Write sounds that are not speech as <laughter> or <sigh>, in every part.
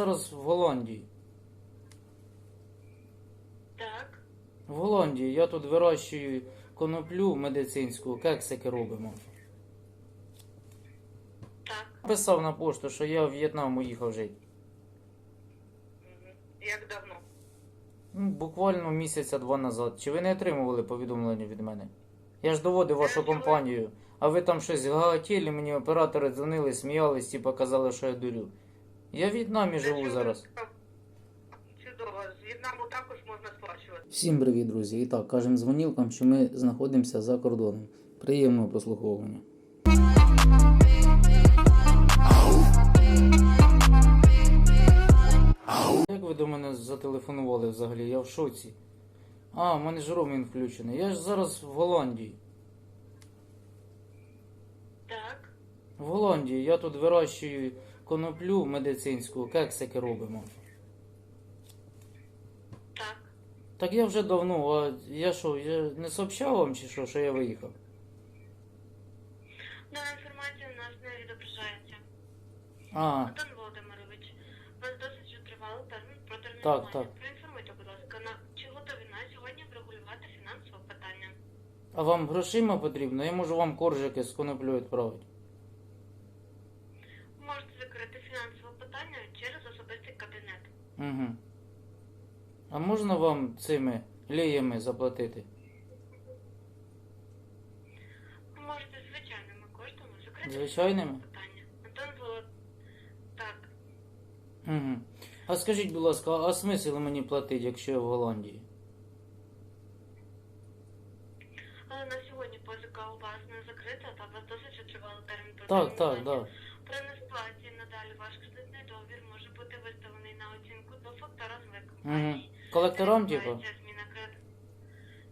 зараз в Голландії. Так, В Голландії я тут вирощую коноплю медицинську, кексики робимо. так. Писав на пошту, що я в В'єтнам уїхав жити. Як давно? Ну, буквально місяця два назад. Чи ви не отримували повідомлення від мене? Я ж доводив вашу компанію, а ви там щось гагатіли, мені оператори дзвонили, сміялись, типа казали, що я дурю. Я в В'єтнамі живу зараз. Чудово, з В'єтнаму також можна сплачувати. Всім привіт, друзі. І так, кажемо дзвонілкам, що ми знаходимося за кордоном. Приємного прослуховування. Як ви до мене зателефонували взагалі? Я в шоці. А, в мене ж роумінг включений. Я ж зараз в Голландії. Так, В Голландії я тут вирощую коноплю медицинську, кексики робимо. так. Так я вже давно, а я що, я не сообщав вам чи що, що я виїхав? Дана інформація у нас не відображається. А, Антон Володимирович, у вас досить вже тривалий термін про термінування. Так, так. Проінформуйте, будь ласка, на чи готові на сьогодні врегулювати фінансове питання? а вам грошима потрібно? Я можу вам коржики з коноплю відправити. Ви можете закрити фінансове питання через особистий кабінет. Угу. А можна вам цими ліями заплатити? Ви можете звичайними коштами закрити Звичайними? питання. Антон Волод... Так. Угу. А скажіть, будь ласка, а смисл мені платити, якщо я в Голландії? Але на сьогодні позика у вас не закрита, та у вас досить тривалий термін Так, так, так. При несплаті надалі ваш кредитний договір може бути виставлений на оцінку до фактора з Угу. компанії. Колекторам, Де типу? відбувається зміна кред...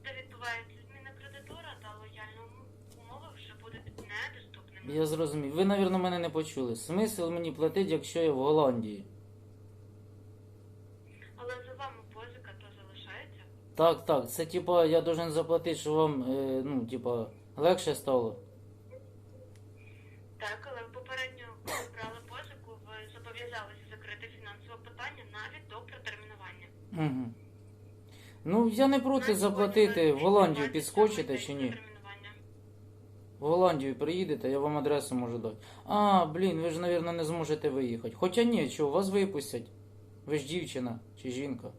Де відбувається зміна кредитора та лояльні ум- умови вже будуть недоступними. Я зрозумів. Ви, мабуть, мене не почули. Смисл мені платити, якщо я в Голландії? Але за вами позика то залишається. Так, так. Це типа я должен заплатити, щоб вам, е, ну, типа, легше стало. Так, але попередньо брали позику, ви зобов'язалися закрити фінансове питання навіть до протермінування. Угу. Ну, я не проти На заплатити в Голландію, підскочите чи ні? протермінування. В Голландію приїдете, я вам адресу можу дати. А, блін, ви ж, мабуть, не зможете виїхати. Хоча ні, чого, вас випустять. Ви ж дівчина чи жінка.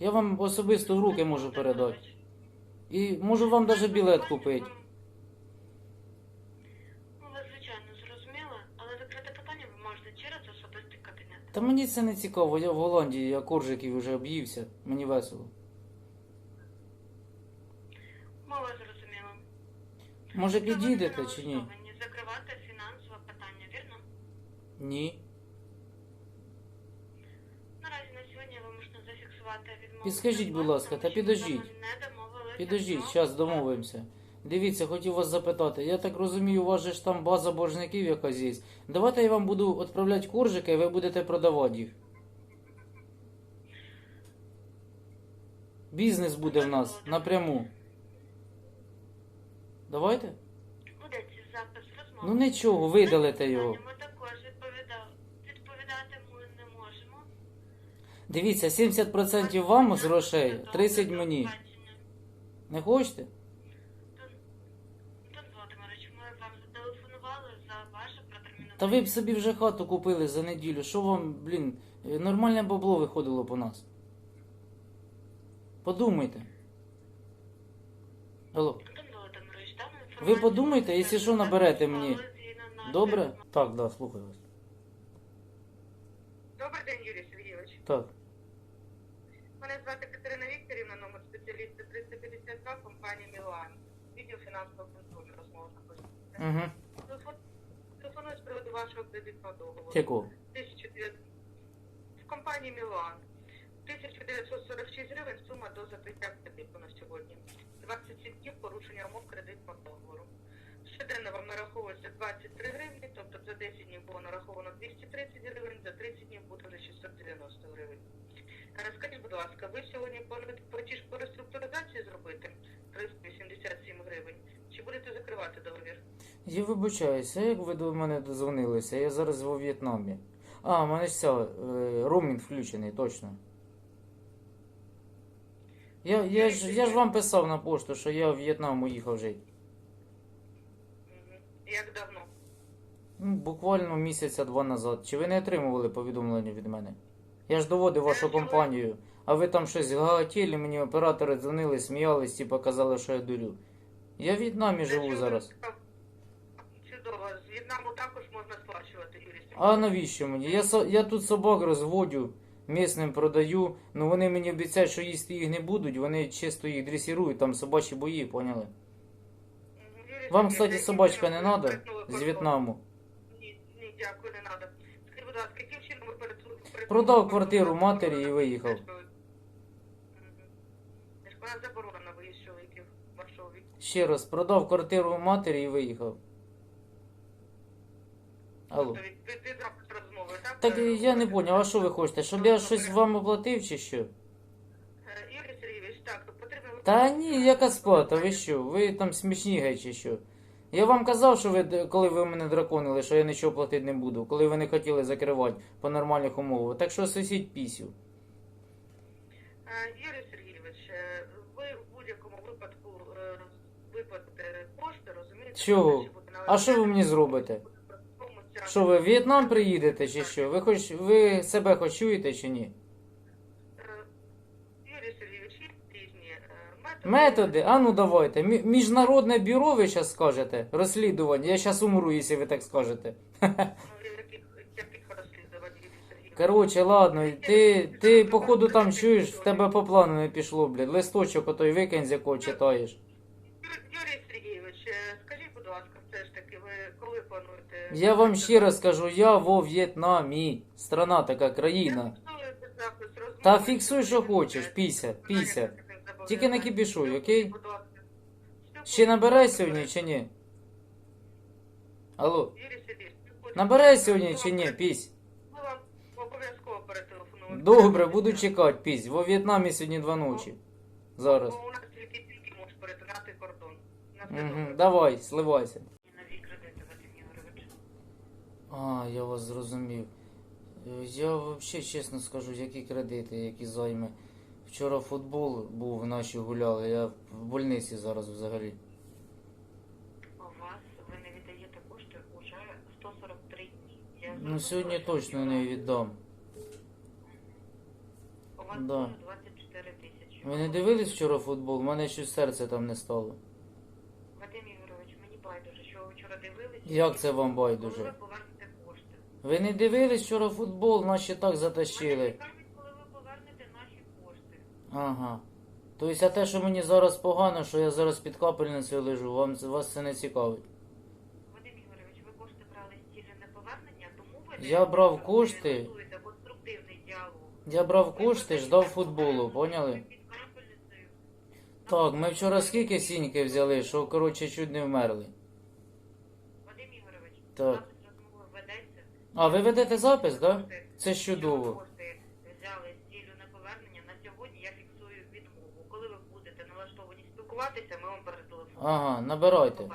Я вам особисто в руки можу передати. І можу вам навіть білет купити. Ну, ви, звичайно, зрозуміли, але закрити питання ви можете через особистий кабінет. Та мені це не цікаво, я в Голландії, я коржиків вже об'ївся, мені весело. Мова зрозуміла. Може підійдете чи ні? закривати фінансове питання, вірно? Ні. Наразі на сьогодні я вимушена зафіксувати відмову. Підскажіть, будь ласка, та підождіть. Не домовилися Підождіть, зараз домовимося. Дивіться, хотів вас запитати. Я так розумію, у вас же ж там база боржників якась є. Давайте я вам буду відправляти коржики, і ви будете продавати їх. Бізнес буде в нас напряму. Давайте? Ведеться запис розмови. Ну нічого, видалите його. Ми не можемо. Дивіться, 70% вам з грошей, 30 мені. Не хочете? Антон Володимирович, ми вам зателефонували за ваше протермінування. Та ви б собі вже хату купили за неділю. Що вам, блін, нормальне бабло виходило по нас. Подумайте. Алло. Ви подумайте, якщо що, наберете мені. Добре? Так, да, слухаю вас. Добрий день, Юрій Сергійович. Так. Мене звати Катерина Вікторівна, номер спеціаліста 352, компанія Мілан. Відділ фінансового контролю розмова. Угу. Вашого кредитного договору. Якого? 1900 В компанії Мілан. 1946 гривень сума до закриття кредиту на сьогодні. 27 днів порушення умов кредитного договору. Щоденно вам нараховується 23 гривні, тобто за 10 днів було нараховано 230 гривень, за 30 днів буде вже 690 гривень. Скажіть, будь ласка, ви сьогодні платіж по реструктуризації зробити 387 гривень? Чи будете закривати договір? Я вибачаюся, як ви до мене дозвонилися? Я зараз во В'єтнамі. А, в мене ж ця, е, роумінг включений, точно. Я, я, ж, я ж вам писав на пошту, що я в В'єтнам уїхав жити. Як давно? Ну, буквально місяця два назад. Чи ви не отримували повідомлення від мене? Я ж доводив вашу компанію, а ви там щось гагатіли, мені оператори дзвонили, сміялись, типа казали, що я дурю. Я в В'єтнамі живу зараз. Чудово. З В'єтнаму також можна сплачувати, А навіщо мені? Я, я тут собак розводю, місним продаю, ну вони мені обіцяють, що їсти їх не будуть, вони чисто їх дресірують, там собачі бої, поняли? Вам, кстати, собачка не перетнули з? В'єтнаму. Ні, ні, дякую, не надо. Скажіть, будь ласка, яким чином ви перетнули Продав квартиру матері і виїхав. Ще раз, продав квартиру матері і виїхав. Алло. Тобто розмови, так? Так Е, я не поняв, а що ви хочете? Щоб я щось вам оплатив чи що? Е, Юрій Сергійович, так, потрібно... Та ні, яка сплата, ви що? Ви там смішні геть чи що? Я вам казав, що ви, д- коли ви мене драконили, що я нічого платити не буду, коли ви не хотіли закривати по нормальних умовах. Так що сусідь пісю. Е, Юрій Сергійович, е, ви в будь-якому випадку е, виплатите кошти, розумієте? Чого? А що ви мені зробите? Що ви в В'єтнам приїдете чи що? Ви хоч ви себе хоч чуєте чи ні? Е, Юрій Сергійович, є різні е, методи. Методи? А ну давайте. Мі- Міжнародне бюро ви зараз скажете? Розслідування. Я зараз умру, якщо ви так скажете. <laughs> Ну, яких, яких розслідувань, Юрій Сергійович? Короче, ладно, ти, ти походу там чуєш, в тебе по плану не пішло, блядь. Листочок отой викинь, з якого читаєш. Юрій Сергійович, е, скажіть, будь ласка, таки, ви коли плануєте... Я вам ще раз кажу, я во В'єтнамі. Страна така, країна. Та фіксуй, що хочеш, піся, піся. Тільки не кипішуй, окей? Ще набирай сьогодні чи ні? Алло, набирай сьогодні чи ні, пісь? Обов'язково. Добре, буду чекати, пісь. Во В'єтнамі сьогодні два ночі. Зараз. Бо у нас тільки тільки можеш перетинати кордон. На все Угу, давай, сливайся. Нові кредити, Вадим Ігорович. А, я вас зрозумів. Е, Я взагалі чесно скажу, які кредити, які займи. Вчора футбол був, наші гуляли, я в больниці зараз взагалі. У вас ви не віддаєте кошти уже 143 дні. Я Ну сьогодні точно не віддам. У вас Да. було 24 тисячі. Ви не дивились вчора футбол? У мене щось серце там не стало. Вадим Ігорович, мені байдуже, що ви вчора дивилися. Як це вам Коли байдуже? ви повернете кошти. Ви не дивились вчора футбол, нас ще так затащили. цікавить, коли ви повернете наші кошти. Ага. Тобто, а те, що мені зараз погано, що я зараз під капельницею лежу, вам вас це не цікавить. Вадим Ігорович, ви кошти брали з цілі неповернення, тому ви Я брав кошти. готуєте конструктивний діалог. Я брав кошти, ждав футболу, поняли? під капельницею. Так, ми вчора скільки сіньки взяли, що коротше чуть не вмерли. Вадим Ігорович, Так. А, ви ведете запис, так? Да? Це ж чудово. Кошти взяли з цілю неповернення. На сьогодні я фіксую відмову. Коли ви будете налаштовані спілкуватися, ми вам перетелефонуємо. Ага, набирайте.